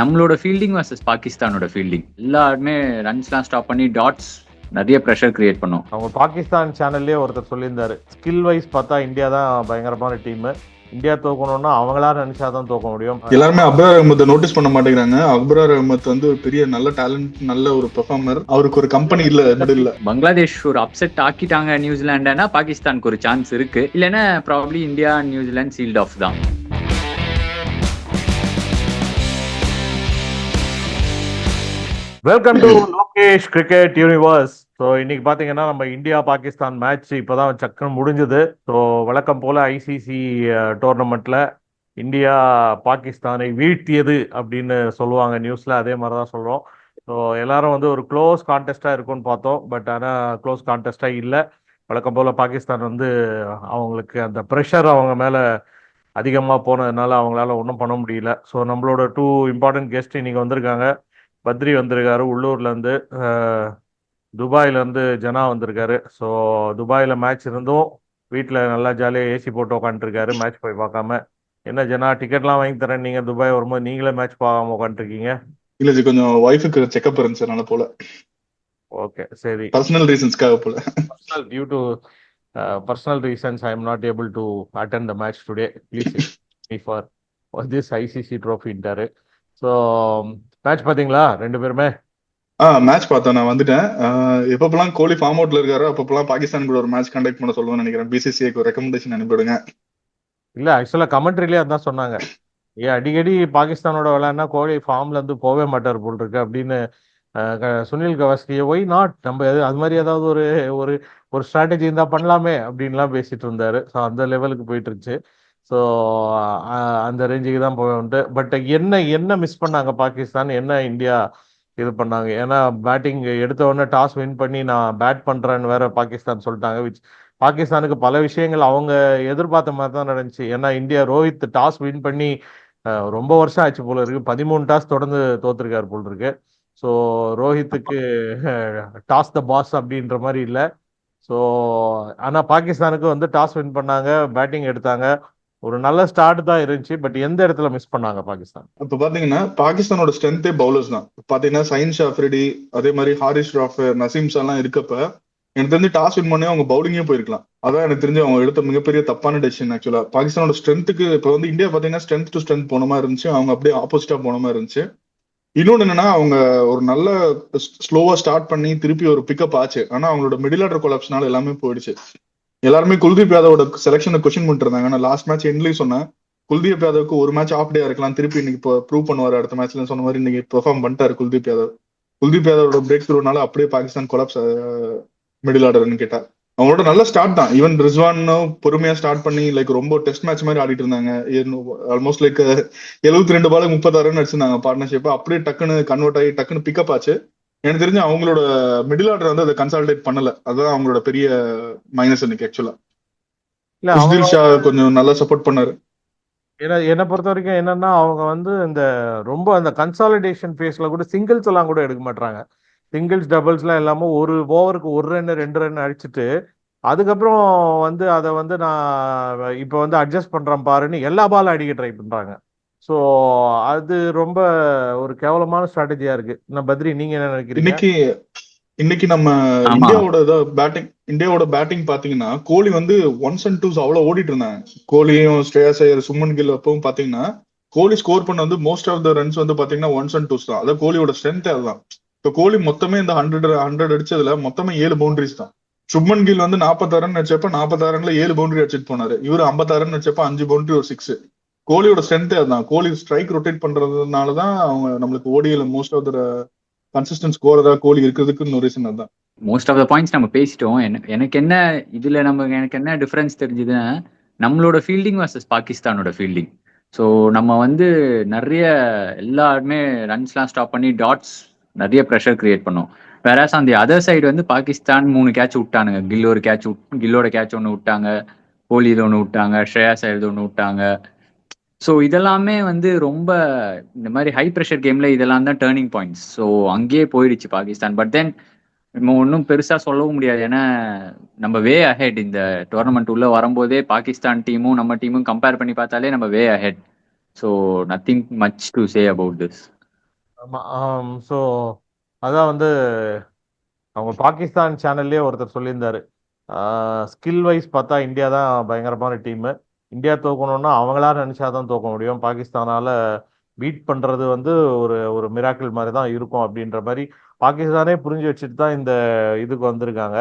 நம்மளோட fielding versus பாகிஸ்தானோட fielding எல்லாருமே ரன்ஸ்லாம் ஸ்டாப் பண்ணி டாட்ஸ் நிறைய ப்ரெஷர் கிரியேட் பண்ணோம். அவங்க பாகிஸ்தான் சேனல்லே ஒருத்தர் சொல்லியிருந்தாரு. ஸ்கில் வைஸ் பார்த்தா இந்தியா தான் பயங்கரமான டீம் இந்தியா தோக்கணும்னா அவங்களா நினைச்சா தான் தோக்க முடியும். எல்லாருமே அப்ரார் அஹமத்தை நோட்டீஸ் பண்ண மாட்டேங்கிறாங்க. அக்பரார் அஹமத் வந்து ஒரு பெரிய நல்ல டேலண்ட் நல்ல ஒரு பெர்ஃபார்மர் அவருக்கு ஒரு கம்பெனி இல்ல மிடில் பங்களாதேஷ் ஒரு அப்செட் ஆக்கிட்டாங்க நியூசிலாண்டனா பாகிஸ்தானுக்கு ஒரு சான்ஸ் இருக்கு. இல்லைன்னா probably India New Zealand sealed off தான். Welcome to Lokesh cricket universe so இன்னைக்கு பார்த்தீங்கன்னா நம்ம இந்தியா பாகிஸ்தான் மேட்ச் இப்போதான் சக்குன்னு முடிஞ்சது. ஸோ வழக்கம் போல ஐசிசி டோர்னமெண்ட்ல இந்தியா பாகிஸ்தானை வீழ்த்தியது அப்படின்னு சொல்லுவாங்க நியூஸ்ல அதே மாதிரி தான் சொல்றோம். ஸோ எல்லாரும் வந்து ஒரு க்ளோஸ் கான்டெஸ்டாக இருக்கும்னு பார்த்தோம். பட் ஆனால் க்ளோஸ் கான்டெஸ்டாக இல்லை. வழக்கம் போல பாகிஸ்தான் வந்து அவங்களுக்கு அந்த ப்ரெஷர் அவங்க மேலே அதிகமாக போனதுனால அவங்களால ஒன்றும் பண்ண முடியல. ஸோ நம்மளோட டூ இம்பார்ட்டன்ட் கெஸ்ட் இன்னைக்கு வந்திருக்காங்க. பத்ரி வந்திருக்காரு. உள்ளூர்லேருந்து துபாயிலேருந்து ஜனா வந்திருக்காரு. ஸோ துபாயில் மேட்ச் இருந்தும் வீட்டில் நல்லா ஜாலியாக ஏசி போட்டு உட்காந்துருக்காரு மேட்ச் போய் பார்க்காம. என்ன ஜனா டிக்கெட்லாம் வாங்கி தரேன் நீங்கள் துபாய் வரும்போது நீங்களே மேட்ச் பார்க்காம உட்காந்துருக்கீங்க இல்ல ஜி கொஞ்சம் ஒய்ஃபுக்கு செக்அப் இருந்துச்சு அதனால போல. ஓகே சரி. பர்சனல் ரீசன்ஸ்க்காக போல. Personal due to personal reasons I am not able to attend the match today please me for this ICC ட்ரோஃபின்ட்டாரு so match பார்த்தீங்களா? ரெண்டு பேருமே? ஆ மேட்ச் பார்த்தேன் நான் வந்துட்டேன். எப்பப்பெல்லாம் கோலி ஃபார்ம் அவுட்ல இருக்காரோ அப்பப்பெல்லாம் பாகிஸ்தான் கூட ஒரு மேட்ச் கண்டக்ட் பண்ண சொல்லுவேன்னு நினைக்கிறேன். பிசிசிஐக்கு ஒரு ரெக்கமெண்டேஷன் அனுப்பிவிடுங்க. இல்ல ஆக்சுவலா கமெண்ட்ரிலேயே அதான் சொன்னாங்க. ஏ அடிக்கடி பாகிஸ்தானோட விளையாடினா கோலி ஃபார்ம்ல இருந்து போவே மாட்டார் போல் இருக்கு அப்படின்னு சுனில் கவாஸ்கி ஒய் நாட் நம்ம அது மாதிரி ஏதாவது ஒரு ஒரு ஒரு ஸ்ட்ராட்டஜி இருந்தா பண்ணலாமே அப்படின்லாம் பேசிட்டு இருந்தாரு. ஸோ அந்த லெவலுக்கு போயிட்டு இருந்துச்சு. ஸோ அந்த ரேஞ்சுக்கு தான் போயிட்டு பட் என்ன என்ன மிஸ் பண்ணாங்க பாகிஸ்தான்? என்ன இந்தியா இது பண்ணாங்க? ஏன்னா பேட்டிங் எடுத்த உடனே டாஸ் வின் பண்ணி நான் பேட் பண்ணுறேன்னு வேற பாகிஸ்தான் சொல்லிட்டாங்க விச் பாகிஸ்தானுக்கு பல விஷயங்கள் அவங்க எதிர்பார்த்த மாதிரி தான் நடந்துச்சு. ஏன்னா இந்தியா ரோஹித் டாஸ் வின் பண்ணி ரொம்ப வருஷம் ஆச்சு போல இருக்கு. பதிமூணு டாஸ் தொடர்ந்து தோத்துருக்காரு போல் இருக்கு. ஸோ ரோஹித்துக்கு டாஸ் த பாஸ் அப்படின்ற மாதிரி இல்லை. ஸோ ஆனால் பாகிஸ்தானுக்கு வந்து டாஸ் வின் பண்ணாங்க பேட்டிங் எடுத்தாங்க. ஒரு நல்ல ஸ்டார்ட் தான் இருந்துச்சு பட் எந்த இடத்துல மிஸ் பண்ணாங்க பாகிஸ்தான்? இப்போ பாத்தீங்கன்னா பாகிஸ்தானோட ஸ்ட்ரென்த்தே பவுலர்ஸ் தான். பாத்தீங்கன்னா சயின் ஷாஃப்ரிடி அதே மாதிரி ஹாரிஸ் ராஃப் நசீம் எல்லாம் இருக்கப்ப எனக்கு தெரிஞ்சு டாஸ் வின் பண்ணி அவங்க பவுலிங்கே போயிருக்கலாம். அதான் எனக்கு தெரிஞ்சு அவங்க எடுத்த மிகப்பெரிய தப்பான டெசிஷன் ஆக்சுவலா பாகிஸ்தானோட ஸ்ட்ரென்த்துக்கு இப்போ வந்து இந்தியா பாத்தீங்கன்னா ஸ்ட்ரென்த் டு ஸ்ட்ரென்த் போன மாதிரி இருந்துச்சு. அவங்க அப்படியே ஆப்போசிட்டா போன மாதிரி இருந்துச்சு. இன்னொன்னு என்னன்னா அவங்க ஒரு நல்ல ஸ்லோவா ஸ்டார்ட் பண்ணி திருப்பி ஒரு பிக்கப் ஆச்சு. ஆனா அவங்களோட மிடில் ஆர்டர் கொலாப்ஸ்னால எல்லாமே போயிடுச்சு. எல்லாருமே குல்தீப் யாதவோட செலக்ஷனை கொஸ்டின் பண்ணிட்டு இருந்தாங்க நான் லாஸ்ட் மேட்ச் எண்ட்லயும் சொன்னேன். குல்தீப் யாதவுக்கு ஒரு மேட்ச் ஆஃப் டே இருக்கலாம். திருப்பி இன்னைக்கு இப்போ ப்ரூவ் பண்ணுவார் அடுத்த மேட்ச்ல சொன்ன மாதிரி இன்னைக்கு பெர்ஃபார்ம் பண்ணிட்டாரு குல்தீப் யாதவ். குல்தீப் யாதவோட பிரேக் த்ரூனால அப்படியே பாகிஸ்தான் கொலாப்ஸ் மிடில் ஆர்டர்னு கேட்டா. அவங்களோட நல்ல ஸ்டார்ட் தான். ஈவன் ரிஸ்வானும் பொறுமையா ஸ்டார்ட் பண்ணி லைக் ரொம்ப டெஸ்ட் மேட்ச் மாதிரி ஆடிட்டு இருந்தாங்க. ஆல்மோஸ்ட் லைக் எழுபத்தி ரெண்டு பாலுக்கு முப்பத்தாறுன்னு அடிச்சிருந்தாங்க. பார்ட்னர்ஷிப் அப்படியே டக்குன்னு கன்வெர்ட் ஆகி டக்குன்னு பிக்கப் ஆச்சு. எனக்கு தெரிஞ்சு அவங்களோட மிடில் ஆர்டர் வந்து அதை கன்சால்டேட் பண்ணல. அதுதான் அவங்களோட பெரிய மைனஸ் இன்னைக்கு ஆக்சுவலா இல்ல ஷா கொஞ்சம் நல்லா சப்போர்ட் பண்ணாரு. என்ன என்னை பொறுத்த வரைக்கும் என்னன்னா அவங்க வந்து இந்த ரொம்ப அந்த கன்சாலிடேஷன் ஃபேஸ்ல கூட சிங்கிள்ஸ் எல்லாம் கூட எடுக்க மாட்டாங்க சிங்கிள்ஸ் டபுள்ஸ்லாம் இல்லாம ஒரு ஓவருக்கு ஒரு ரன் ரெண்டு ரன் அடிச்சுட்டு அதுக்கப்புறம் வந்து அதை வந்து நான் இப்போ வந்து அட்ஜஸ்ட் பண்றேன் பாருன்னு எல்லா பாலும் அடிக்க ட்ரை பண்றாங்க. ஸோ அது ரொம்ப ஒரு கேவலமான ஸ்ட்ராட்டஜியா இருக்கு. நான் பத்ரி நீங்க என்ன நினைக்கிறீங்க? இன்னைக்கு இன்னைக்கு நம்ம. இந்தியாவோட பேட்டிங் இந்தியாவோட பேட்டிங் பாத்தீங்கன்னா கோலி வந்து ஒன்ஸ் அண்ட் டூஸ் அவ்வளவு ஓடிட்டு இருந்தாங்க. கோலியும் ஸ்ரேயஸ் ஐயர் சுமன் கில் அப்பவும் பாத்தீங்கன்னா கோலி ஸ்கோர் பண்ண வந்து மோஸ்ட் ஆஃப் த ரன்ஸ் வந்து பாத்தீங்கன்னா ஒன்ஸ் அண்ட் டூஸ் தான். அதான் கோலியோட ஸ்ட்ரென்த் அதுதான். இப்போ கோலி மொத்தமே இந்த ஹண்ட்ரட் ஹண்ட்ரட் அடிச்சதுல மொத்தமே ஏழு பவுண்டரிஸ் தான். சுப்மன் கில் வந்து நாற்பத்தாறு ரன் அடிச்சப்ப நாற்பத்தாறு ரன்ல ஏழு பவுண்டரி அடிச்சிட்டு போனாரு. இவர் ஐம்பத்தாறு ரன் அடிச்சப்ப அஞ்சு பவுண்டரி ஒரு சிக்ஸ் கோலியோட ஸ்ட்ரென்த் அதுதான். கோலி ஸ்ட்ரைக் ரொட்டேட் பண்றதுனால தான் அவங்க நம்மளுக்கு ஓடியில் மோஸ்ட் ஆஃப் த கன்சிஸ்டன்ட் ஸ்கோரரா கோலி இருக்கிறதுக்கு ஒரு ரீசன் அதுதான். மோஸ்ட் ஆஃப் த பாயிண்ட்ஸ் நம்ம பேசிட்டோம். எனக்கு என்ன இதுல நம்ம எனக்கு என்ன டிஃபரன்ஸ் தெரிஞ்சுதுன்னா நம்மளோட ஃபீல்டிங் வர்சஸ் பாகிஸ்தானோட ஃபீல்டிங் ஸோ நம்ம வந்து நிறைய எல்லாருமே ரன்ஸ்லாம் ஸ்டாப் பண்ணி டாட்ஸ் நிறைய ப்ரெஷர் கிரியேட் பண்ணோம். வேறாஸ் அந்த அதர் சைடு வந்து பாகிஸ்தான் மூணு கேட்ச் விட்டானுங்க. கில் ஒரு கேட்ச் கில்லோட கேட்ச் ஒன்று விட்டாங்க. கோலியில் ஒன்று விட்டாங்க. ஸ்ரேயாஸ் இது ஒன்று விட்டாங்க. ஸோ இதெல்லாமே வந்து ரொம்ப இந்த மாதிரி ஹை ப்ரெஷர் கேம்ல இதெல்லாம் தான் டேர்னிங் பாயிண்ட்ஸ் ஸோ அங்கேயே போயிடுச்சு பாகிஸ்தான். பட் தென் நம்ம ஒன்றும் பெருசா சொல்லவும் முடியாது. ஏன்னா நம்ம வே அஹெட் இந்த டோர்னமெண்ட் உள்ள வரும்போதே பாகிஸ்தான் டீமும் நம்ம டீமும் கம்பேர் பண்ணி பார்த்தாலே நம்ம way ahead so nothing much to say about this ஆமாம் ஸோ அதான் வந்து அவங்க பாகிஸ்தான் சேனல்லே ஒருத்தர் சொல்லியிருந்தாரு. ஸ்கில் வைஸ் பார்த்தா இந்தியா தான் பயங்கரமான டீமு இந்தியா தோக்கணும்னா அவங்களா நினைச்சாதான் தோக்க முடியும். பாகிஸ்தானால பீட் பண்றது வந்து ஒரு ஒரு மிராக்கிள் மாதிரி தான் இருக்கும் அப்படின்ற மாதிரி பாகிஸ்தானே புரிஞ்சு வச்சுட்டு தான் இந்த இதுக்கு வந்திருக்காங்க.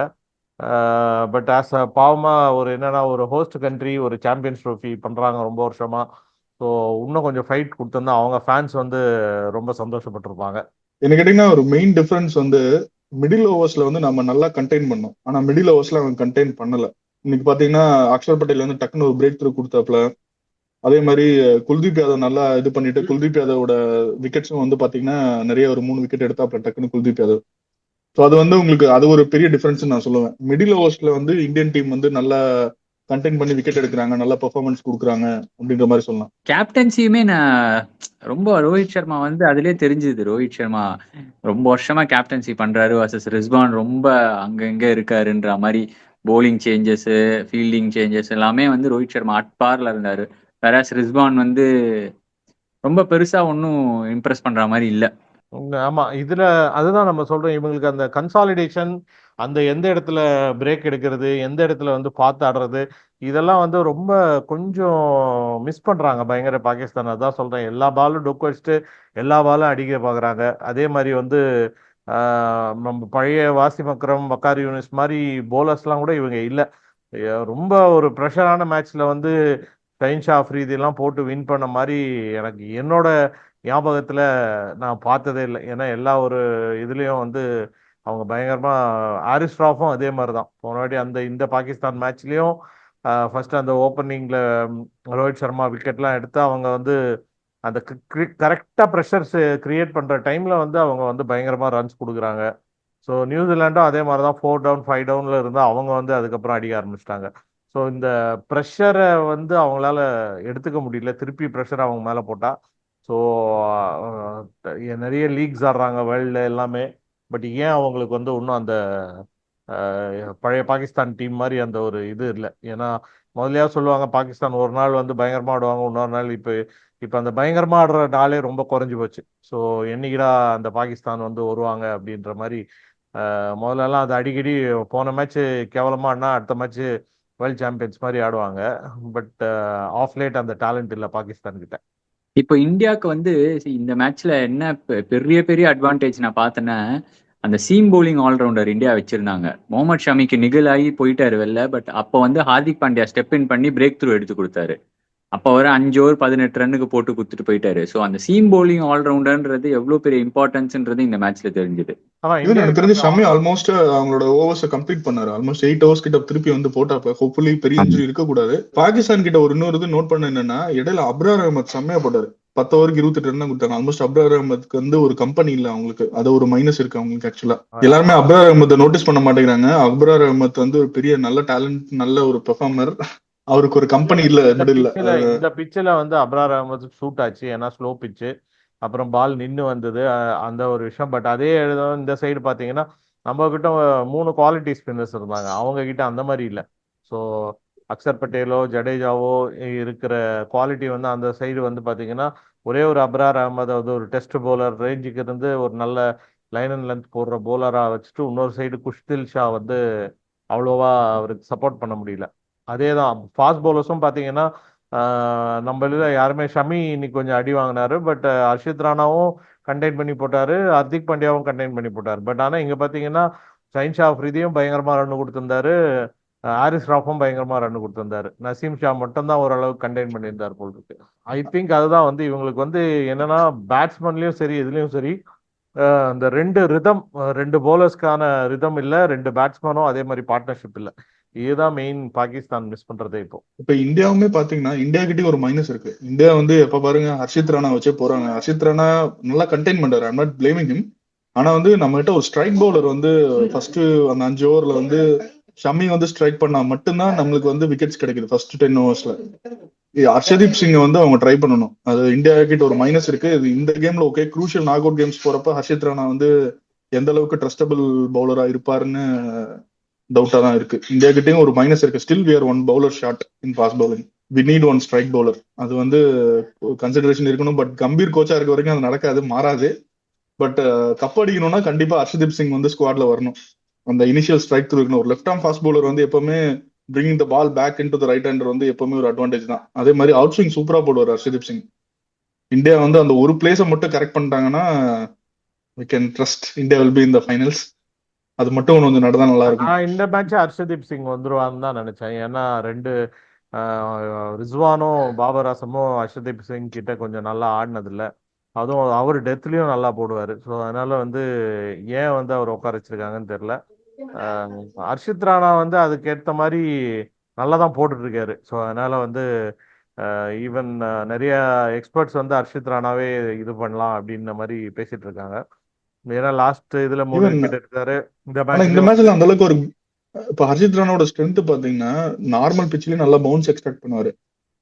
பட் ஆஸ் அ பாவமா ஒரு என்னன்னா ஒரு ஹோஸ்ட் கண்ட்ரி ஒரு சாம்பியன்ஸ் ட்ரோஃபி பண்றாங்க ரொம்ப வருஷமா. ஸோ இன்னும் கொஞ்சம் ஃபைட் கொடுத்திருந்தா அவங்க ஃபேன்ஸ் வந்து ரொம்ப சந்தோஷப்பட்டிருப்பாங்க. என்ன கேட்டீங்கன்னா ஒரு மெயின் டிஃபரன்ஸ் வந்து மிடில் ஓவர்ஸ்ல வந்து நம்ம நல்லா கண்டெயின் பண்ணோம். ஆனா மிடில் ஓவர்ஸ்ல அவங்க கண்டெயின் பண்ணல. இன்னைக்கு பாத்தீங்கன்னா அக்ஷர் பட்டேல் வந்து டக்குன்னு ஒரு பிரேக் த்ரூ கொடுத்தாப்ல அதே மாதிரி குல்தீப் யாதவ் நல்லா இது பண்ணிட்டு குல்தீப் யாதவோட விக்கெட்ஸும் வந்து பாத்தீங்கன்னா நிறைய ஒரு மூணு விக்கெட் எடுத்தாப்ல டக்குன்னு குல்தீப் யாதவ். ஸோ அது வந்து உங்களுக்கு அது ஒரு பெரிய டிஃபரன்ஸ் நான் சொல்லுவேன். மிடில் ஓவர்ஸ்ல வந்து இந்தியன் டீம் வந்து நல்லா கண்டெயின் பண்ணி விக்கெட் எடுக்கிறாங்க நல்ல பெர்ஃபார்மன்ஸ் கொடுக்குறாங்க அப்படின்ற மாதிரி சொல்லலாம். கேப்டன்சியுமே நான் ரொம்ப ரோஹித் சர்மா வந்து அதுலயே தெரிஞ்சுது. ரோஹித் சர்மா ரொம்ப வருஷமா கேப்டன்சி பண்றாரு வர்சஸ் ரிஸ்வான் ரொம்ப அங்கங்க இருக்காருன்ற மாதிரி போலிங் சேஞ்சஸ் ஃபீல்டிங் சேஞ்சஸ் எல்லாமே வந்து ரோஹித் சர்மா அட்பார்ல இருந்தாரு. வேறாஸ் ரிஸ்வான் வந்து ரொம்ப பெருசா ஒன்றும் இம்ப்ரெஸ் பண்ற மாதிரி இல்லை. ஆமா இதுல அதுதான் நம்ம சொல்றோம். இவங்களுக்கு அந்த கன்சாலிடேஷன் அந்த எந்த இடத்துல பிரேக் எடுக்கிறது எந்த இடத்துல வந்து பார்த்து ஆடுறது இதெல்லாம் வந்து ரொம்ப கொஞ்சம் மிஸ் பண்றாங்க பயங்கர பாகிஸ்தான். அதான் சொல்றேன். எல்லா பாலும் டொக்கு வச்சுட்டு எல்லா பாலும் அடிக்க பாக்குறாங்க. அதே மாதிரி வந்து நம்ம பழைய வாசி மக்ரம் வக்கார் யூனிஸ் மாதிரி போலர்ஸ்லாம் கூட இவங்க இல்லை. ரொம்ப ஒரு ப்ரெஷரான மேட்ச்ல வந்து ஷைன்ஷா அஃப்ரீதி போட்டு வின் பண்ண மாதிரி எனக்கு என்னோட ஞாபகத்தில் நான் பார்த்ததே இல்லை. ஏன்னா எல்லா ஒரு இதுலேயும் வந்து அவங்க பயங்கரமாக ஆரிஸ் ராஃபும் அதே மாதிரி தான் போன வாட்டி அந்த இந்த பாகிஸ்தான் மேட்ச்லேயும் ஃபர்ஸ்ட் அந்த ஓப்பனிங்கில் ரோஹித் சர்மா விக்கெட்லாம் எடுத்து அவங்க வந்து அந்த கரெக்டாக ப்ரெஷர்ஸ் கிரியேட் பண்ணுற டைமில் வந்து அவங்க வந்து பயங்கரமாக ரன்ஸ் கொடுக்குறாங்க. ஸோ நியூசிலாண்டும் அதே மாதிரி தான் ஃபோர் டவுன் ஃபைவ் டவுனில் இருந்து அவங்க வந்து அதுக்கப்புறம் அடிக்க ஆரம்பிச்சிட்டாங்க. ஸோ இந்த ப்ரெஷரை வந்து அவங்களால எடுத்துக்க முடியல. திருப்பி ப்ரெஷர் அவங்க மேலே போட்டால் ஸோ நிறைய லீக்ஸ் ஆடுறாங்க வேர்ல்டு எல்லாமே. பட் ஏன் அவங்களுக்கு வந்து இன்னும் அந்த பழைய பாகிஸ்தான் டீம் மாதிரி அந்த ஒரு இது இல்லை? ஏன்னா முதலியாக சொல்லுவாங்க பாகிஸ்தான் ஒரு நாள் வந்து பயங்கரமாக ஆடுவாங்க இன்னொரு நாள் இப்போ இப்போ அந்த பயங்கரமா ஆடுற நாளே ரொம்ப குறைஞ்சி போச்சு. ஸோ என்னைக்குடா அந்த பாகிஸ்தான் வந்து வருவாங்க அப்படின்ற மாதிரி முதல்லலாம் அது அடிக்கடி போன மேட்ச் கேவலமாக ஆடினா அடுத்த மேட்ச் வேர்ல்ட் சாம்பியன்ஸ் மாதிரி ஆடுவாங்க. பட் ஆஃப் லேட் அந்த டேலண்ட் இல்லை பாகிஸ்தான் கிட்ட. இப்போ இந்தியாவுக்கு வந்து இந்த மேட்ச்ல என்ன பெ- பெரிய பெரிய அட்வான்டேஜ் நான் பார்த்தேன்னா அந்த சீம் பவுலிங் ஆல்ரவுண்டர் இந்தியா வச்சிருந்தாங்க. முகமது ஷமிக்கு நிகழாகி போயிட்டாரு வெளில பட் அப்போ வந்து ஹார்திக் பாண்டியா ஸ்டெப் இன் பண்ணி பிரேக் த்ரூ எடுத்து கொடுத்தாரு. அப்போ வர அஞ்சு ஓவர் பதினெட்டு ரன்னுக்கு போட்டு கொடுத்துட்டு போயிட்டாரு. ஸோ அந்த சீம் பவுலிங் ஆல்ரவுண்டர்ன்றது எவ்வளோ பெரிய இம்பார்ட்டன்ஸ்ன்றது இந்த மேட்ச்ல தெரிஞ்சுது. எனக்கு தெரிஞ்சு ஷமி ஆல்மோஸ்ட் அவங்களோட ஓவர்ஸ் கம்ப்ளீட் பண்ணாரு. ஆல்மோஸ்ட் எயிட் ஹவர்ஸ் கிட்ட திருப்பி வந்து போட்டாப்ப ஹோப்ஃபுல்லி பெரிய இன்ஜுரி இருக்க கூடாது பாகிஸ்தான் கிட்ட ஒரு இன்னொரு இது நோட் பண்ண என்னன்னா இடையில அப்ரார் அகமத் செம்மையா போட்டாரு. பத்து ஓவருக்கு இருபத்தெட்டு ரன் தான் கொடுத்தாங்க. ஆல்மோஸ்ட் அப்ரார் அகமதுக்கு வந்து ஒரு கம்பெனி இல்ல அவங்களுக்கு. அது ஒரு மைனஸ் இருக்கு அவங்களுக்கு ஆக்சுவலா எல்லாருமே அப்ரார் அகமதை நோட்டீஸ் பண்ண மாட்டேங்கிறாங்க. அப்ரார் அகமத் வந்து ஒரு பெரிய நல்ல டேலண்ட் நல்ல ஒரு பெர்ஃபார்மர் அவருக்கு ஒரு கம்பெனி இல்ல பிச்சில் இந்த பிச்சில் வந்து அப்ரார் அகமது சூட் ஆச்சு ஏன்னா ஸ்லோ பிச்சு அப்புறம் பால் நின்று வந்தது அந்த ஒரு விஷயம். பட் அதே எழுத இந்த சைடு பார்த்தீங்கன்னா நம்ம கிட்ட மூணு குவாலிட்டி ஸ்பின்னர்ஸ் இருந்தாங்க. அவங்க கிட்ட அந்த மாதிரி இல்லை. ஸோ அக்சர் பட்டேலோ ஜடேஜாவோ இருக்கிற குவாலிட்டி வந்து அந்த சைடு வந்து பார்த்தீங்கன்னா ஒரே ஒரு அப்ரார் அகமது வந்து ஒரு டெஸ்ட் பவுலர் ரேஞ்சுக்கு இருந்து ஒரு நல்ல லைன் அண்ட் லென்த் போடுற பவுலராக வச்சுட்டு இன்னொரு சைடு குஷ்தில் ஷா வந்து அவ்வளோவா அவருக்கு சப்போர்ட் பண்ண முடியல. அதே தான் ஃபாஸ்ட் பவுலர்ஸும் பார்த்தீங்கன்னா ஆஹ் யாருமே ஷமி இன்னைக்கு கொஞ்சம் அடி வாங்கினாரு. பட் ஹர்ஷித் ராணாவும் கண்டெயின் பண்ணி போட்டாரு. ஹர்திக் பாண்டியாவும் கண்டெயின் பண்ணி போட்டாரு. பட் ஆனா இங்க பாத்தீங்கன்னா சைன் ஷா ஃப்ரீதியும் பயங்கரமா ரன் கொடுத்துருந்தாரு. ஹாரிஸ் ராஃபும் பயங்கரமா ரன் கொடுத்துருந்தாரு. நசீம் ஷா மட்டும்தான் ஓரளவுக்கு கண்டெயின் பண்ணியிருந்தார் போல் இருக்கு. ஐ திங்க் அதுதான் வந்து இவங்களுக்கு வந்து என்னன்னா பேட்ஸ்மேன்லயும் சரி இதுலயும் சரி அந்த ரெண்டு ரிதம் ரெண்டு பவுலர்ஸ்க்கான ரிதம் இல்ல ரெண்டு பேட்ஸ்மேனும் அதே மாதிரி பார்ட்னர்ஷிப் இல்ல. இதுதான் மெயின் பாகிஸ்தான் மிஸ் பண்றதே இப்போ. இப்ப இந்தியாவுமே பாத்தீங்கன்னா இந்தியா கிட்டே ஒரு மைனஸ் இருக்கு. இந்தியா வந்து எப்ப பாருங்க ஹர்ஷித் ராணா வச்சே போறாங்க. ஹர்ஷித் ராணா நல்லா கண்டெயின் பண்றாரு. ஐம் நாட் பிளேமிங் ஹிம் ஆனா வந்து நம்ம கிட்ட ஒரு ஸ்ட்ரைக் பவுலர் வந்து ஃபர்ஸ்ட் அந்த அஞ்சு ஓவர்ல வந்து ஷமி வந்து ஸ்ட்ரைக் பண்ணா மட்டும்தான் நம்மளுக்கு வந்து விக்கெட்ஸ் கிடைக்குது ஃபர்ஸ்ட் டென் ஓவர்ஸ்ல ஹர்ஷதீப் சிங் வந்து அவங்க ட்ரை பண்ணணும். அது இந்தியா கிட்ட ஒரு மைனஸ் இருக்கு. இது இந்த கேம்ல okay crucial knock out games போறப்ப ஹர்ஷித் ராணா வந்து எந்த அளவுக்கு ட்ரஸ்டபிள் பவுலரா இருப்பாருன்னு டவுட்டா தான் இருக்கு. இந்தியா கிட்டயும் ஒரு மைனஸ் இருக்கு. Still we're one bowler short in fast bowling we need one strike bowler அது வந்து கன்சிடரேஷன் இருக்கணும். பட் கம்பீர் கோச்சா இருக்க வரைக்கும் அது நடக்காது மாறாது. பட் கப் அடிக்கணும்னா கண்டிப்பா ஹர்ஷதீப் சிங் வந்து ஸ்குவாட்ல வரணும். அந்த இனிஷியல் ஸ்ட்ரைக் த்ரூ இருக்கணும். ஒரு லெஃப்ட் ஆம் ஃபாஸ்ட் பவுலர் வந்து எப்பவுமே bringing the ball back in to the right hander வந்து எப்பவுமே ஒரு அட்வான்டேஜ் தான். அதே மாதிரி அவுட் ஸ்விங் சூப்பரா போடுவார் ஹர்ஷதீப் சிங் இந்தியா வந்து அந்த ஒரு பிளேஸை மட்டும் கரெக்ட் பண்ணிட்டாங்கன்னா we can trust India will be in the finals அது மட்டும் கொஞ்சம் நடந்தா நல்லா இருக்கும். நான் இந்த மேட்ச் ஹர்ஷதீப் சிங் வந்துருவான்னு தான் நினைச்சேன். ஏன்னா ரெண்டு ஆஹ், ரிஸ்வானும் பாபர் ஆசமும் ஹர்ஷதீப் சிங் கிட்ட கொஞ்சம் நல்லா ஆடினதில்ல. அதுவும் அவர் டெத்லயும் நல்லா போடுவாரு. ஸோ அதனால வந்து ஏன் வந்து அவர் உட்கார வச்சிருக்காங்கன்னு தெரியல. ஆஹ், ஹர்ஷித் ராணா வந்து அதுக்கேற்ற மாதிரி நல்லா தான் போட்டுட்டு இருக்காரு ஸோ அதனால வந்து ஈவன் நிறைய எக்ஸ்பர்ட்ஸ் வந்து ஹர்ஷித் ராணாவே இது பண்ணலாம் அப்படின்ற மாதிரி பேசிட்டு இருக்காங்க ஏன்னா லாஸ்ட் இதுல மூணு விக்கெட் எடுத்தாரு. இந்த மேட்ச்ல அந்த அளவுக்கு ஒரு இப்ப ஹர்ஷித் ராணாவோட ஸ்ட்ரென்த் பாத்தீங்கன்னா நார்மல் பிச்லயும் நல்லா பவுன்ஸ் எக்ஸ்பெக்ட் பண்ணுவாரு.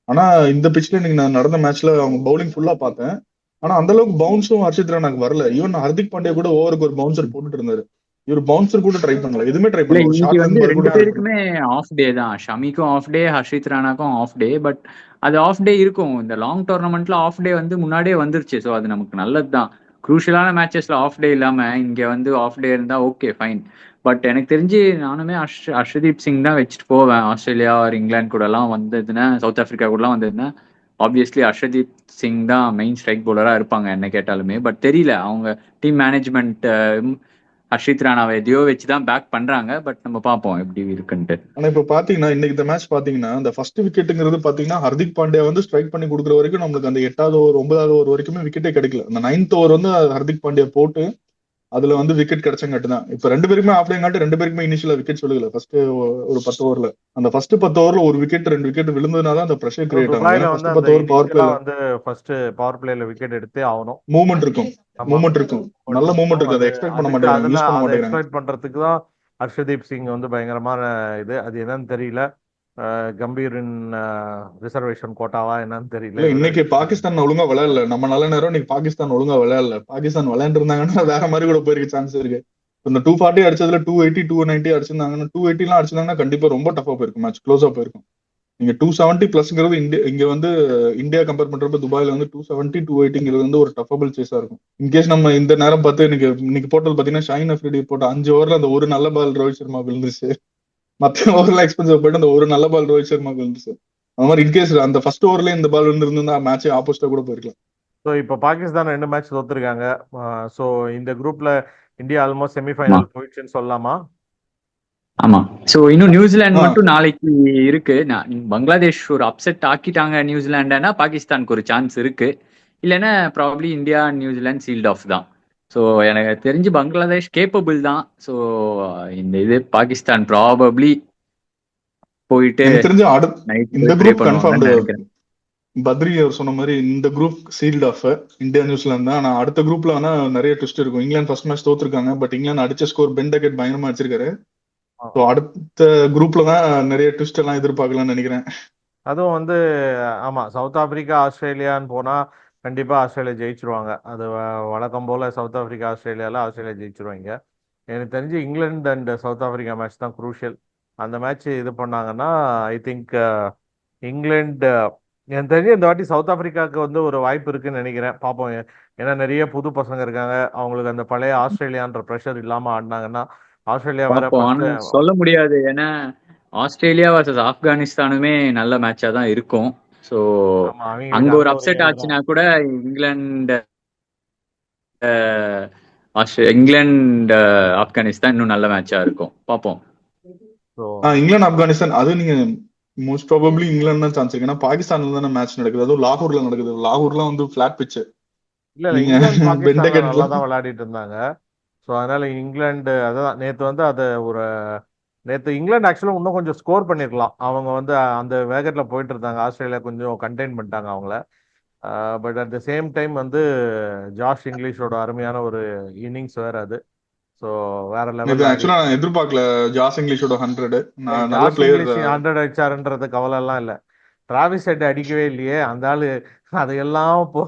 ஆனா இந்த பிச்ல நீங்க நான் நடந்த மேட்ச்ல அவங்க பவுலிங் ஃபுல்லா பார்த்தேன். ஆனா அந்த அளவுக்கு பவுன்ஸும் ஹர்ஷித் ராணாக்கு வரல. ஈவன் ஹர்திக் பாண்டியா கூட ஓவருக்கு ஒரு பவுன்சர் போட்டுட்டு இருந்தாரு. இவர் பவுன்சர் கூட ட்ரை பண்ணல. எதுவுமே ட்ரை பண்ணல. வந்து ரெண்டு. பேருக்குமே ஆஃப் டே தான். ஷமிக்கும் ஆஃப் டே ஹர்ஷித் ராணாக்கும் ஆஃப் டே பட் அது ஆஃப் டே இருக்கும். இந்த லாங் டோர்னமெண்ட்ல ஆஃப் டே வந்து முன்னாடியே வந்துருச்சு. ஸோ அது நமக்கு நல்லது தான் குரூஷியலான மேட்சஸ்ல ஆஃப் டே இல்லாம இங்க வந்து ஆஃப் டே இருந்தா ஓகே ஃபைன் பட் எனக்கு தெரிஞ்சு நானுமே அஷ் ஹர்ஷதீப் சிங் தான் வச்சுட்டு போவேன். ஆஸ்திரேலியா ஆர் இங்கிலாந்து கூட எல்லாம் வந்ததுன்னா சவுத் ஆப்பிரிக்கா கூட எல்லாம் வந்ததுன்னா ஆப்வியஸ்லி அர்ஷதீப் சிங் தான் மெயின் ஸ்ட்ரைக் பவுலராக இருப்பாங்க என்ன கேட்டாலுமே. பட் தெரியல அவங்க டீம் மேனேஜ்மெண்ட் ஹர்ஷித் ராணாவை எதையோ வச்சு தான் பேக் பண்றாங்க பட் நம்ம பார்ப்போம் எப்படி இருக்குன்ட்டு. ஆனா இப்ப பாத்தீங்கன்னா இன்னைக்கு இந்த மேட்ச் பாத்தீங்கன்னா இந்த ஃபர்ஸ்ட் விக்கெட்டுங்கிறது பாத்தீங்கன்னா ஹர்திக் பாண்டியா வந்து ஸ்ட்ரைக் பண்ணி கொடுக்குற வரைக்கும் நம்மளுக்கு அந்த எட்டாவது ஓவர் ஒன்பதாவது ஓவர் வரைக்குமே விக்கெட்டே கிடைக்கல. அந்த நைன்த் ஓவர் வந்து ஹர்திக் பாண்டியா போட்டு அதுல வந்து விக்கெட் கிடைச்சங்காட்டு தான் இப்ப ரெண்டு பேருக்குமே ஆஃப் காட்டு ரெண்டு பேருக்குமே இனிஷியலா விக்கெட் சொல்லுகல. ஃபர்ஸ்ட் ஒரு பத்து ஓவர்ல அந்த ஃபர்ஸ்ட் பத்து ஓவர்ல ஒரு விக்கெட் ரெண்டு விக்கெட் விழுந்ததுனால அந்த பிரஷர் கிரியேட் ஆகும் பத்து ஓவர் பவர் பிளேல வந்து ஃபர்ஸ்ட் பவர் பிளேல விக்கெட் எடுத்தே ஆகணும். மூவ்மெண்ட் இருக்கும். மூவ்மெண்ட் இருக்கும். நல்ல மூவ்மெண்ட் இருக்கு அதை எக்ஸ்பெக்ட் பண்ண மாட்டேங்கிறாங்க. எக்ஸ்பெக்ட் பண்றதுக்கு தான் ஹர்ஷதீப் சிங் வந்து பயங்கரமான இது. அது என்னன்னு தெரியல. கம்பீரின் ரிசர்வேஷன் கோட்டாவா என்னன்னு தெரியல. இன்னைக்கு பாகிஸ்தான் ஒழுங்கா விளையாடல. நம்ம நல்ல நேரம் இன்னைக்கு பாகிஸ்தான் ஒழுங்கா விளையாடல. பாகிஸ்தான் விளையாண்டு இருந்தாங்கன்னா வேற மாதிரி கூட போயிருக்க சான்ஸ் இருக்கு. இந்த டூ ஃபார்ட்டி அடிச்சதுல டூ எயிட்டி டூ நைன்டி அடிச்சிருந்தாங்கன்னா டூ எயிட்டி எல்லாம் அடிச்சிருந்தாங்கன்னா கண்டிப்பா ரொம்ப டஃபா போயிருக்கும். மேட்ச் க்ளோஸா போயிருக்கும். நீங்க டூ செவன்ட்டி பிளஸ்ங்கிறது இந்தியா இங்க வந்து இந்தியா கம்பேர் பண்றப்ப துபாயில வந்து டூ செவன்ட்டி டூ எயிட்டிங்கிறது வந்து ஒரு டஃபபிள் சேஸா இருக்கும். இன்கேஸ் நம்ம இந்த நேரம் பார்த்து இன்னைக்கு இன்னைக்கு போட்டது பாத்தீங்கன்னா ஷைன் அஃப்ரிடி போட்ட அஞ்சு ஓவர்ல அந்த ஒரு நல்ல பால் ரோஹித் சர்மா விழுந்துச்சு மத்த ஓவர்ல எக்ஸ்பென்சிவ் போயிட்டு அந்த ஒரு நல்ல பால் ரோஹித் சர்மா விழுந்துச்சு அந்த மாதிரி இன்கேஸ் அந்த ஃபர்ஸ்ட் ஓவர்ல இந்த பால் இருந்திருந்தா மேட்ச் ஆப்போசிட்டா கூட போயிருக்கலாம். ஸோ இப்போ பாகிஸ்தான் ரெண்டு மேட்ச் தோத்துருக்காங்க. ஸோ இந்த குரூப்ல இந்தியா ஆல்மோஸ்ட் செமிஃபைனல் போயிடுச்சுன்னு சொல்லலாமா? ஆமா. சோ இன்னும் நியூசிலாந்து. மட்டும் நாளைக்கு இருக்கு. நான் பங்களாதேஷ் ஒரு அப்செட் ஆக்கிட்டாங்க நியூசிலாண்டனா பாகிஸ்தானுக்கு ஒரு சான்ஸ் இருக்கு. இல்லைன்னா probably India New Zealand sealed off தான். ஸோ எனக்கு தெரிஞ்சு பங்களாதேஷ் கேப்பபிள் தான். ஸோ இந்த இது பாகிஸ்தான் ப்ராபப்ளி போயிட்டு தெரிஞ்சு இந்த. பண்ணுவாங்கன்னு நினைக்கிறேன். பத்ரி அவர் சொன்ன மாதிரி இந்த group sealed off India New Zealand தான். ஆனா அடுத்த குரூப்ல ஆனா நிறைய ட்விஸ்ட் இருக்கும். இங்கிலாந்து ஃபர்ஸ்ட் மேட்ச் தோத்துருக்காங்க. பட் இங்கிலாந்து அடிச்ச ஸ்கோர் பென் டக்கெட் பயங்கரமா அடிச்சிருக்காரு. ஸோ அடுத்த குரூப்ல தான் நிறைய ட்விஸ்ட் எல்லாம் எதிர்பார்க்கலாம்னு நினைக்கிறேன். அதுவும் வந்து ஆமா சவுத் ஆப்பிரிக்கா ஆஸ்திரேலியான்னு போனா கண்டிப்பா ஆஸ்திரேலியா ஜெயிச்சிருவாங்க. அது வழக்கம் போல சவுத் ஆப்பிரிக்கா ஆஸ்திரேலியால ஆஸ்திரேலியா ஜெயிச்சிருவாங்க. எனக்கு தெரிஞ்சு England and South Africa match தான் குரூஷியல் அந்த மேட்ச் இது பண்ணாங்கன்னா ஐ திங்க் இங்கிலாந்து எனக்கு தெரிஞ்சு இந்த வாட்டி சவுத் ஆப்பிரிக்காவுக்கு வந்து ஒரு வாய்ப்பு இருக்குன்னு நினைக்கிறேன். பார்ப்போம் ஏன்னா நிறைய புது பசங்க இருக்காங்க. அவங்களுக்கு அந்த பழைய ஆஸ்திரேலியான்ற ப்ரெஷர் இல்லாம ஆடினாங்கன்னா ஆஸ்திரேலியா வேற சொல்ல முடியாது. ஏன்னா ஆஸ்திரேலியா வர்சஸ் ஆப்கானிஸ்தானுமே நல்ல மேட்சா தான் இருக்கும். அவங்களுக்கு அங்க ஒரு அப்செட். ஆச்சுன்னா கூட இங்கிலாந்து இங்கிலாந்து ஆப்கானிஸ்தான் இன்னும் நல்ல மேட்சா இருக்கும். ஆஹ் இங்கிலாந்து ஆப்கானிஸ்தான் அது நீங்க மோஸ்ட் ப்ராபப்ளி இங்கிலாந்து தான் சான்ஸ் இருக்கு. ஏன்னா பாகிஸ்தான்ல தானே மேட்ச் நடக்குது. அதுவும் லாகூர்ல நடக்குது. லாகூர்ல வந்து பிளாட் பிட்ச் இல்ல இங்கிலாந்து தான் விளையாடிட்டு இருந்தாங்க. ஸோ அதனால இங்கிலாந்து அதான் நேத்து வந்து அது ஒரு நேத்து இங்கிலாந்து ஆக்சுவலா இன்னும் கொஞ்சம் ஸ்கோர் பண்ணிருக்கலாம். அவங்க வந்து அந்த வேகத்துல போயிட்டு இருந்தாங்க. ஆஸ்திரேலியா கொஞ்சம் கண்டெயின் பண்ணிட்டாங்க அவங்கள. But at the same time வந்து ஜாஷ் இங்கிலீஷோட அருமையான ஒரு இன்னிங்ஸ் வேற அது. ஸோ வேற இது லெவல் நான் எதிர்பார்க்கல ஜாஸ் இங்கிலீஷோட ஹண்ட்ரட் ஹண்ட்ரட் அடிச்சாருன்றது கவலை எல்லாம் இல்ல. டிராவிஸ் ஹெட் அடிக்கவே இல்லையே. அந்த ஆளு அதையெல்லாம் இப்போ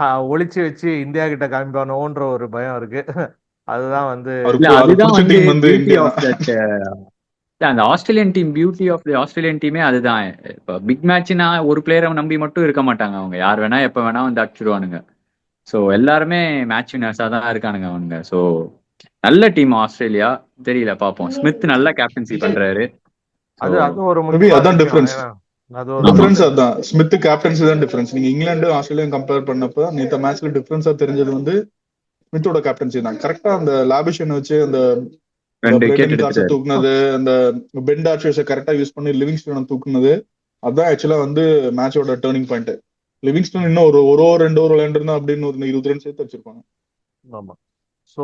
ஆஹ், ஒளிச்சு வச்சு இந்தியா கிட்ட காமிப்பானோன்ற ஒரு பயம் இருக்கு. அதுதான் வந்து அந்த Australian team beauty of the Australian டீமே அதுதான். இப்போ பிக் மேட்ச்னா ஒரு பிளேயரை நம்பி மட்டும் இருக்க மாட்டாங்க அவங்க. யார் வேணா எப்ப வேணா வந்து அடிச்சிருவானுங்க. ஸோ எல்லாருமே மேட்ச் வினர்ஸா தான் இருக்கானுங்க அவனுங்க ஸோ நல்ல டீம் ஆஸ்திரேலியா. தெரியல பார்ப்போம். ஸ்மித் நல்ல கேப்டன்சி பண்றாரு. அது அது ஒரு அதான் ஒரு டிஃபரன்ஸ் அதான். ஸ்மித் கேப்டன்சி தான் டிஃபரன்ஸ் நீங்க இங்கிலாந்து ஆஸ்திரேலியா கம்பேர் பண்ணப்ப நேத்த மேட்ச்ல டிஃபரன்ஸா தெரிஞ்சது வந்து ஸ்மித்தோட கேப்டன்சி தான். கரெக்டா அந்த லாபிஷன் வச்சு அந்த தூக்குனது அந்த பெண்ட் ஆர்ச்சர்ஸை கரெக்டா யூஸ் பண்ணி லிவிங்ஸ்டனை தூக்குனது அதான் ஆக்சுவலா வந்து மேட்சோட டேர்னிங் பாயிண்ட் லிவிங்ஸ்டன் இன்னும் ஒரு ஒரு ஓவர் ரெண்டு ஓவர் விளையாண்டுருந்தா அப்படின்னு ஒரு இருபது ரன் சேர்த்து வச்சிருப்பாங்க. ஆமா. சோ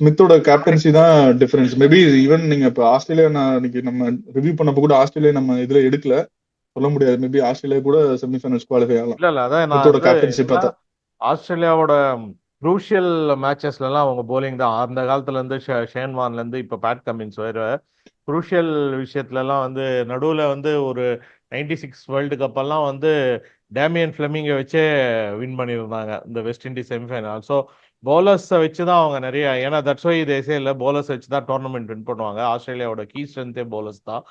ஸ்மித்தோட கேப்டன்சி தான் டிஃபரன்ஸ் மேபி ஈவன் நீங்க இப்ப ஆஸ்திரேலியா நான் இன்னைக்கு நம்ம ரிவ்யூ பண்ணப்ப கூட ஆஸ்திரேலியா நம்ம இதுல எடுக்கல. சொல்ல முடியாது. மேபி ஆஸ்திரேலியா கூட செமிஃபைனல்ஸ் குவாலிஃபை ஆகலாம். இல்ல இல்ல அதான் கேப்டன்சி பார்த்தா. ஆஸ்திரேலியாவோட குரூஷியல் மேட்சஸ்லலாம் அவங்க போலிங் தான். அந்த காலத்துலேருந்து ஷே- ஷேன் இப்போ பேட் கமின்ஸ் வர குரூஷியல் விஷயத்துலலாம் வந்து நடுவில் வந்து ஒரு நைன்டி சிக்ஸ் வேர்ல்டு கப்பெல்லாம் வந்து டேமியன் ஃபிளமிங்கை வச்சே வின் பண்ணியிருந்தாங்க இந்த வெஸ்ட் இண்டீஸ் செமிஃபைனல் ஸோ பவுலர்ஸை வச்சு தான் அவங்க நிறைய ஏன்னா தட்ஸ் வை தேசே இல்லை பவுலர்ஸ் வச்சு தான் டோர்னமெண்ட் வின் பண்ணுவாங்க. ஆஸ்திரேலியாவோட கீ ஸ்ட்ரென்த்தே பவுலர்ஸ் தான்.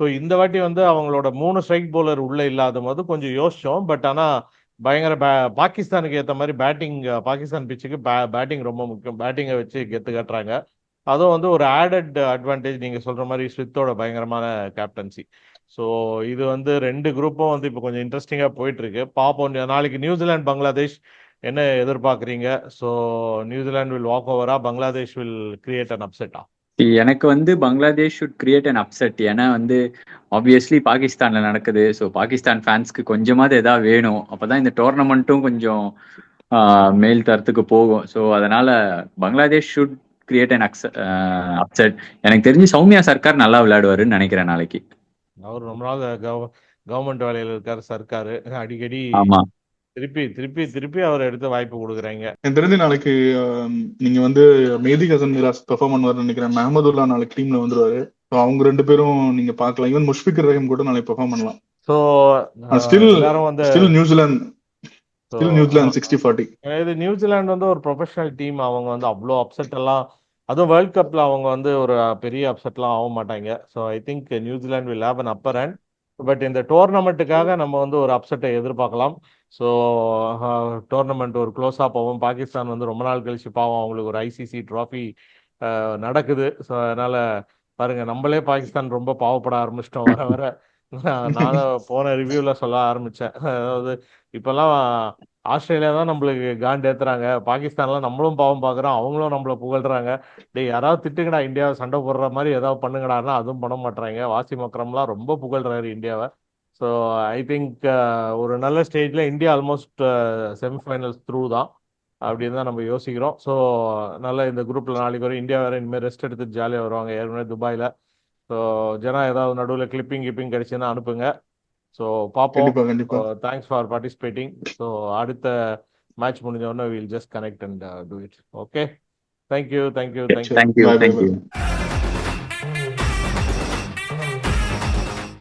ஸோ இந்த வாட்டி வந்து அவங்களோட மூணு ஸ்ட்ரைக் பவுலர் உள்ளே இல்லாத போது கொஞ்சம் யோசிச்சோம். பட் ஆனால் பயங்கர பே பாகிஸ்தானுக்கு ஏற்ற மாதிரி பேட்டிங் பாகிஸ்தான் பிச்சுக்கு பே பேட்டிங் ரொம்ப முக்கியம். பேட்டிங்கை வச்சு கெத்து கட்டுறாங்க. அதுவும் வந்து ஒரு ஆடட் அட்வான்டேஜ் நீங்கள் சொல்கிற மாதிரி ஸ்வித்தோட பயங்கரமான கேப்டன்சி ஸோ இது வந்து ரெண்டு குரூப்பும் வந்து இப்போ கொஞ்சம் இன்ட்ரெஸ்டிங்காக போயிட்டுருக்கு. பார்ப்போம் நாளைக்கு நியூசிலாந்து பங்களாதேஷ் என்ன எதிர்பார்க்குறீங்க? ஸோ நியூசிலாந்து வில் வாக் ஓவரா பங்களாதேஷ் வில் கிரியேட் அன் அப்செட்டா எனக்கு வந்து Bangladesh should create an upset ஏன்னா வந்து ஆப்வியஸ்லி பாகிஸ்தான்ல நடக்குது. ஸோ பாகிஸ்தான் ஃபேன்ஸ்க்கு கொஞ்சமாவது எதாவது வேணும். அப்பதான் இந்த டோர்னமெண்ட்டும் கொஞ்சம் மேல் தரத்துக்கு போகும். ஸோ அதனால Bangladesh should create an upset எனக்கு தெரிஞ்சு சௌமியா சர்க்கார் நல்லா விளையாடுவாருன்னு நினைக்கிறேன் நாளைக்கு. அவர் ரொம்ப நாள் கவர்மெண்ட் வேலையில் இருக்காரு சர்க்காரு அடிக்கடி ஆமா. திருப்பி திருப்பி திருப்பி அவர் எடுத்து வாய்ப்பு கொடுக்குறாங்க. எனக்கு தெரிஞ்சு நாளைக்கு நீங்க வந்து மேதி ஹசன் மிராஸ் பெர்ஃபார்ம் பண்ணுவார்னு நினைக்கிறேன். மஹமதுல்லா நாளைக்கு டீம்ல வந்துருவாரு. அவங்க ரெண்டு பேரும் நீங்க பார்க்கலாம். ஈவன் முஷ்பிக் ரஹீம் கூட நாளைக்கு பெர்ஃபார்ம் பண்ணலாம். So still still New Zealand still New Zealand sixty forty இது நியூசிலாந்து வந்து ஒரு ப்ரொஃபஷனல் டீம் அவங்க வந்து அவ்வளோ அப்செட் எல்லாம் அதுவும் வேர்ல்ட் கப்ல அவங்க வந்து ஒரு பெரிய அப்செட்லாம் ஆக மாட்டாங்க. So I think New Zealand will have an upper hand but இந்த டோர்னமெண்ட்டுக்காக நம்ம வந்து ஒரு அப்செட்டை எதிர்பார்க்கலாம். ஸோ டோர்னமெண்ட் ஒரு க்ளோஸாக போவோம் பாகிஸ்தான் வந்து ரொம்ப நாள் கழிச்சு பாவம் அவங்களுக்கு ஒரு ஐசிசி ட்ராஃபி நடக்குது. ஸோ அதனால பாருங்க நம்மளே பாகிஸ்தான் ரொம்ப பாவப்பட ஆரம்பிச்சிட்டோம். வர வர. நான் போன ரிவ்யூல சொல்ல ஆரம்பிச்சேன். அதாவது இப்பெல்லாம் ஆஸ்திரேலியா தான் நம்மளுக்கு காண்ட் ஏத்துறாங்க. பாகிஸ்தான்லாம் நம்மளும் பாவம் பாக்குறோம். அவங்களும் நம்மள புகழ்றாங்க. டேய் யாராவது திட்டுங்கடா இந்தியாவை சண்டை போடுற மாதிரி ஏதாவது பண்ணுங்கடான்னா அதுவும் பண்ண மாட்டாங்க வாசிம் அக்ரம்லாம் ரொம்ப புகழ்றாரு இந்தியாவை. ஸோ ஐ திங்க் ஒரு நல்ல ஸ்டேஜ்ல இந்தியா ஆல்மோஸ்ட் செமிஃபைனல்ஸ் த்ரூ தான். அப்படின்னு தான் நம்ம யோசிக்கிறோம். ஸோ நல்ல இந்த குரூப்ல நாளைக்கு வரும் இந்தியா வேற இனிமேல் ரெஸ்ட் எடுத்து ஜாலியாக வருவாங்க. ஏற்கனவே துபாயில். ஸோ ஜனா ஏதாவது நடுவில் கிளிப்பிங் கிப்பிங் கிடைச்சுன்னா அனுப்புங்க. ஸோ பார்ப்போம். தேங்க்ஸ் ஃபார் பார்ட்டிசிபேட்டிங் ஸோ அடுத்த மேட்ச் முடிஞ்ச உடனே will just connect and do it okay thank you thank you thank you. Thank you